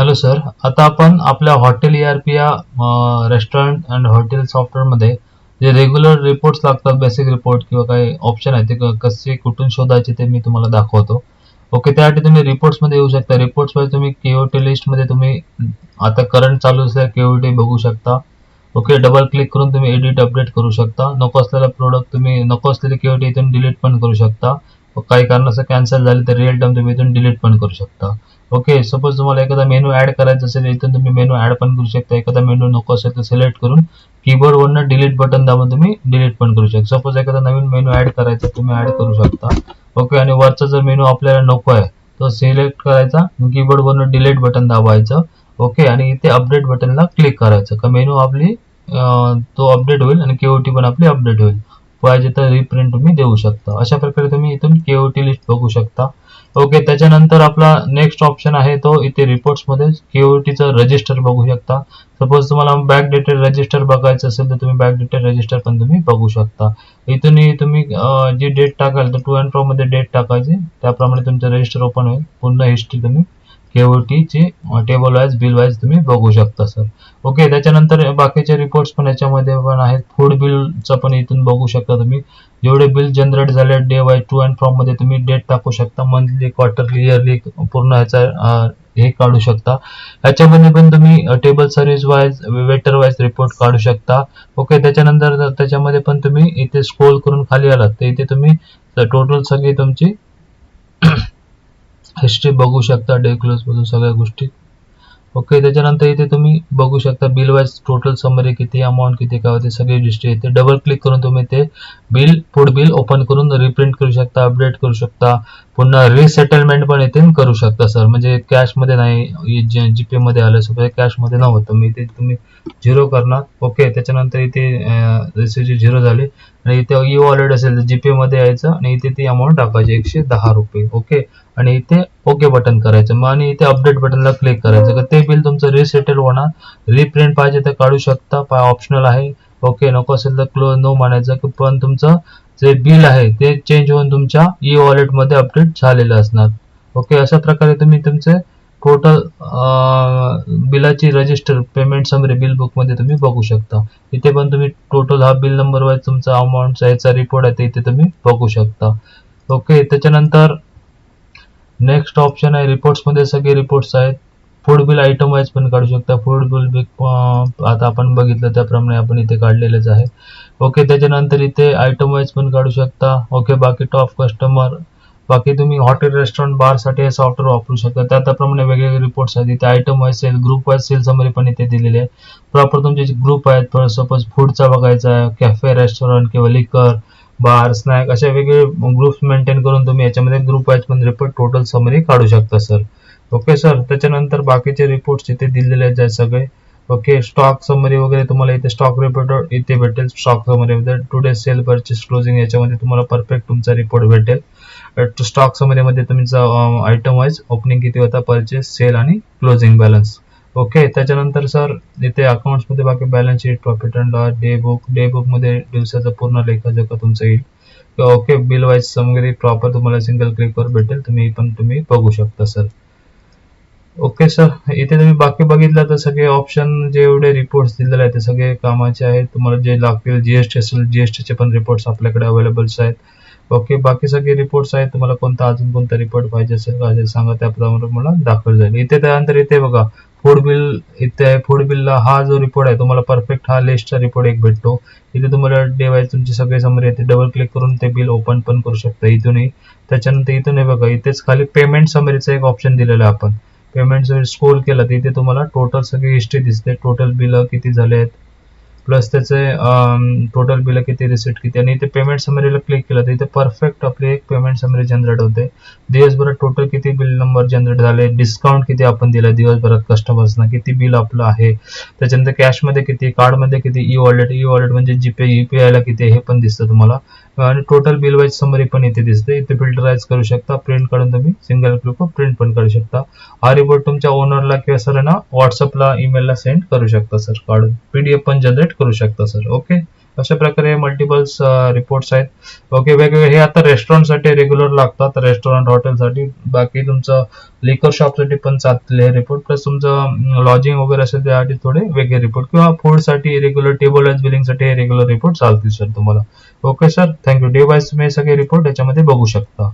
Hello sir आता आपण आपल्या हॉटेल ई आर पी या रेस्टॉरंट अँड हॉटेल सॉफ्टवेअरमध्ये जे रेग्युलर रिपोर्ट्स लागतात बेसिक रिपोर्ट किंवा काही ऑप्शन आहे ते कसे कुठून शोधायचे ते मी तुम्हाला दाखवतो. ओके त्यासाठी तुम्ही रिपोर्ट्समध्ये येऊ शकता. रिपोर्ट्समध्ये तुम्ही केओटी लिस्टमध्ये तुम्ही आता करंट चालू असलेल्या केओटी बघू शकता. ओके डबल क्लिक करून तुम्ही एडिट अपडेट करू शकता. नको असलेला प्रोडक्ट तुम्ही नको असलेली केओटी इथून डिलीट पण करू शकता. काही कारणास्तव कॅन्सल झाली तर रिअल टाइम तुम्ही इथून डिलीट पण करू शकता. ओके सपोज तुम्हाला एखादा मेनू ऍड करायचा असेल इथून तुम्ही मेनू ऍड पण करू शकता. एखादा मेनू नको असेल तर सिलेक्ट करून कीबोर्ड वरनं डिलीट बटन दाबून तुम्ही डिलीट पण करू शकता. सपोज एखादा नवीन मेनू ऍड करायचा तुम्ही ऍड करू शकता. ओके आणि वरचा जर मेनू आपल्याला नको आहे तो सिलेक्ट करायचा कीबोर्ड वरनं डिलीट बटन दाबायचं. ओके आणि इथे अपडेट बटनला क्लिक करायचं. का मेनू आपली तो अपडेट होईल आणि केओटी पण आपली अपडेट होईल. पाहिजे तर रिप्रिंट तुम्ही देऊ शकता. अशा प्रकारे तुम्ही इथून केओटी लिस्ट बघू शकता. ओके त्याच्यानंतर आपला नेक्स्ट ऑप्शन आहे तो इथे रिपोर्ट्समध्ये केओटीचं रजिस्टर बघू शकता. सपोज तुम्हाला बॅक डेटेड रजिस्टर बघायचं असेल तर तुम्ही बॅक डेटेड रजिस्टर पण तुम्ही बघू शकता. इथूनही तुम्ही जी डेट टाकाल तर टू अँड फ्रो डेट टाकायची. त्याप्रमाणे तुमचं रजिस्टर ओपन होईल. पूर्ण हिस्ट्री तुम्ही केओटीचे टेबल वाईज बिल वाईज तुम्ही बघू शकता सर ओके त्याच्यानंतर बाकीचे रिपोर्ट्स पण याच्यामध्ये पण आहेत. फूड बिलचं पण इथून बघू शकता तुम्ही. जेवढे बिल जनरेट झाले डे वाईज टू अँड फ्रॉममध्ये तुम्ही डेट टाकू शकता. मंथली क्वार्टरली इयरली पूर्ण ह्याचा हे काढू शकता. ह्याच्यामध्ये पण तुम्ही table service wise waiter wise report काढू शकता. ओके त्याच्यानंतर त्याच्यामध्ये पण तुम्ही इथे स्क्रोल करून खाली आलात. तर इथे तुम्ही टोटल सगळी तुमची हिस्ट्री बघू शकता डे क्लोजमधून सगळ्या गोष्टी. ओके त्याच्यानंतर इथे तुम्ही बघू शकता बिल वाईज टोटल समरी किती अमाऊंट किती काय होते सगळी हिस्ट्री येते. डबल क्लिक करून तुम्ही ते बिल फूड बिल ओपन करून रिप्रिंट करू शकता अपडेट करू शकता. पुन्हा रिसेटलमेंट पण इथे करू शकता सर म्हणजे कॅशमध्ये नाही जीपे मध्ये आलं सगळं कॅशमध्ये नव्हतं. मी इथे तुम्ही झिरो करणार. ओके त्याच्यानंतर इथे रिसिव्ह झिरो झाली. आणि इथे e ई वॉलेट असेल तर जीपे मध्ये यायचं आणि इथे ती अमाऊंट टाकायची एकशे दहा रुपये. ओके आणि इथे ओके बटन करायचं. मग आणि इथे अपडेट बटनला क्लिक करायचं. का ते बिल तुमचं रिसेटल होणार. रिप्रिंट पाहिजे तर काढू शकता. ऑप्शनल आहे. ओके नको असेल तर क्लोज नो म्हणायचं. की पण तुमचं जे बिल आहे ते चेंज होऊन तुमच्या ई वॉलेटमध्ये अपडेट झालेलं असणार. ओके अशा प्रकारे तुम्ही तुमचे टोटल बिलाची रजिस्टर पेमेंट समरी बिल बुकमध्ये तुम्ही बघू शकता. इथे पण तुम्ही टोटल हा बिल नंबर वाईज तुमचा अमाऊंटचा याचा रिपोर्ट आहे ते इथे तुम्ही बघू शकता. ओके त्याच्यानंतर नेक्स्ट ऑप्शन आहे रिपोर्ट्समध्ये सगळे रिपोर्ट्स आहेत. फूड बिल आयटम वाईज पण काढू शकता. फूड बिल बी आता आपण बघितलं त्याप्रमाणे आपण इथे काढलेलेच आहे. ओके त्याच्यानंतर इथे आयटम वाईज पण काढू शकता. ओके बाकी टॉप कस्टमर बाकी तुम्ही हॉटेल रेस्टॉरंट बारसाठी हे सॉफ्टवेअर वापरू शकता. त्या त्याप्रमाणे वेगवेगळे रिपोर्ट्स आहेत. इथे item wise sale group wise sale summary पण इथे दिलेले आहे. प्रॉपर तुमचे जे ग्रुप आहेत सपोज फूडचा बघायचा आहे कॅफे रेस्टॉरंट किंवा लिकर बार स्नॅक अशा वेगवेगळे ग्रुप्स मेंटेन करून तुम्ही याच्यामध्ये ग्रुप वाईज पण रिपोर्ट टोटल समरी काढू शकता सर ओके सर त्याच्यानंतर बाकीचे रिपोर्ट्स इथे दिलेले आहेत सगळे. ओके स्टॉक समरी वगैरे तुम्हाला इथे स्टॉक रिपोर्ट इथे भेटेल. स्टॉक समरी मध्ये टुडे सेल परचेस क्लोजिंग याच्यामध्ये तुम्हाला परफेक्ट तुमचा रिपोर्ट भेटेल. स्टॉक समरीमध्ये तुमचा आयटम वाईज ओपनिंग किती होता परचेस सेल आणि क्लोजिंग बॅलन्स ओके त्याच्यानंतर सर इथे अकाउंट्समध्ये बाकी balance sheet profit and loss day book day बुकमध्ये दिवसाचा पूर्ण लेखाजोखा तुमचा येईल. Okay bill wise summary proper तुम्हाला सिंगल क्लिकवर भेटेल. तुम्ही पण तुम्ही बघू शकता सर ओके सर इथे तुम्ही बाकी बघितलं तर सगळे ऑप्शन जे एवढे रिपोर्ट्स दिलेले आहेत ते सगळे कामाचे आहेत. तुम्हाला जे लागतील जीएसटी असेल जीएसटी चे पण रिपोर्ट्स आपल्याकडे अवेलेबल्स आहेत. ओके बाकी सगळे रिपोर्ट्स आहेत. तुम्हाला कोणता अजून कोणता रिपोर्ट पाहिजे असेल का सांगा. त्याप्रमाणे मला दाखवलं जाईल. इथे त्यानंतर इथे बघा फूड बिल इथे आहे. फूड बिलला हा जो रिपोर्ट आहे तुम्हाला परफेक्ट हा लिस्टचा रिपोर्ट एक भेटतो. इथे तुम्हाला डे वाईज तुमची सगळे समरी येते. डबल क्लिक करून ते बिल ओपन पण करू शकता इथूनही. त्याच्यानंतर इथून हे बघा इथेच खाली पेमेंट समरीचं एक ऑप्शन दिलेलं आहे आपण. पेमेंट जर स्क्रोल केला तर इथे तुम्हाला टोटल सगळी हिस्ट्री दिसते. टोटल बिल किती झाले आहेत प्लस त्याचे टोटल बिल किती रिसिट किती? आणि इथे पेमेंट समरीला क्लिक केलं तर इथे परफेक्ट आपली एक पेमेंट समरी जनरेट होते. दिवसभरात टोटल किती बिल नंबर जनरेट झाले? डिस्काउंट किती आपण दिला? दिवसभरात कस्टमर्सना किती बिल आपलं आहे? त्याच्यानंतर कॅशमध्ये किती? कार्डमध्ये किती? ई वॉलेट ई वॉलेट म्हणजे जीपे युपीआय ला किती हे पण दिसतं तुम्हाला. आणि टोटल बिल वाईज समरी पण इथे दिसते इथे फिल्टराइज करू शकता. प्रिंट काढून तुम्ही सिंगल क्लिक प्रिंट पण करू शकता. हा रिपोर्ट तुमच्या ओनरला किंवा सरांना व्हॉट्सअपला ईमेलला सेंड करू शकता सर काढून. पीडीएफ पण जनरेट करू शकता सर ओके अशा प्रकारे मल्टिपल्स रिपोर्ट्स आहेत. ओके वेगवेगळे हे आता रेस्टॉरंटसाठी रेग्युलर लागतात रेस्टॉरंट हॉटेलसाठी बाकी तुमचं लिकर शॉपसाठी पण चालले हे रिपोर्ट प्लस तुमचं लॉजिंग वगैरे असेल त्यासाठी थोडे वेगळे रिपोर्ट किंवा फूडसाठी रेग्युलर टेबल वाईज बिलिंगसाठी रेग्युलर रिपोर्ट चालतील सर तुम्हाला. Okay sir thank you day wise तुम्ही सगळे रिपोर्ट याच्यामध्ये बघू शकता.